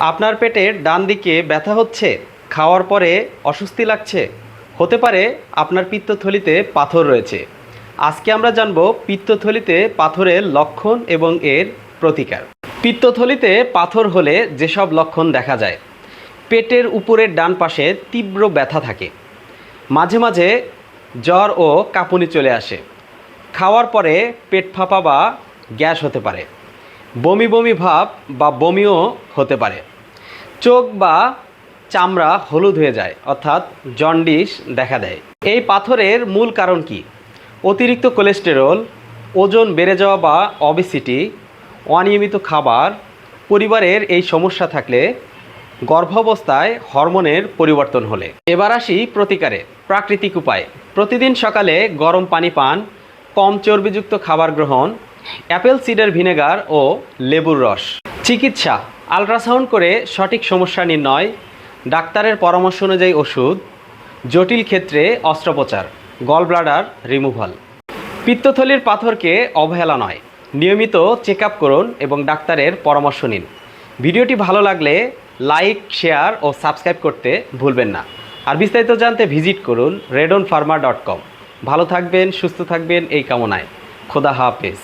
আপনার পেটের ডান দিকে ব্যথা হচ্ছে, খাওয়ার পরে অস্বস্তি লাগছে। হতে পারে আপনার পিত্তথলিতে পাথর রয়েছে। আজকে আমরা জানব পিত্তথলিতে পাথরের লক্ষণ এবং এর প্রতিকার। পিত্তথলিতে পাথর হলে যেসব লক্ষণ দেখা যায়, পেটের উপরের ডান পাশে তীব্র ব্যথা থাকে। মাঝে মাঝে জ্বর ও কাঁপুনি চলে আসে। খাওয়ার পরে পেট ফাঁপা বা গ্যাস হতে পারে। বমি বমি ভাব বা বমিও হতে পারে। চোখ বা চামড়া হলুদ হয়ে যায়, অর্থাৎ জন্ডিস দেখা দেয়। এই পাথরের মূল কারণ কি? অতিরিক্ত কোলেস্টেরল, ওজন বেড়ে যাওয়া বা অবেসিটি অনিয়মিত খাবার, পরিবারের এই সমস্যা থাকলে গর্ভাবস্থায় হরমোনের পরিবর্তন হলে। এবার আসি প্রতিকারে, প্রাকৃতিক উপায়। প্রতিদিন সকালে গরম পানি পান, কম চর্বিযুক্ত খাবার গ্রহণ অ্যাপেল সিডার ভিনেগার ও লেবুর রস। চিকিৎসা, আলট্রাসাউন্ড করে সঠিক সমস্যা নির্ণয়, ডাক্তারের পরামর্শ অনুযায়ী ওষুধ, জটিল ক্ষেত্রে অস্ত্রোপচার গল ব্লাডার রিমুভাল। পিত্তথলির পাথরকে অবহেলা নয়, নিয়মিত চেক আপ করুন এবং ডাক্তারের পরামর্শ নিন। ভিডিওটি ভালো লাগলে লাইক, শেয়ার ও সাবস্ক্রাইব করতে ভুলবেন না। আর বিস্তারিত জানতে ভিজিট করুন রেডন ফার্মা ডট কম। ভালো থাকবেন, সুস্থ থাকবেন এই কামনায়। খোদা হাফেজ।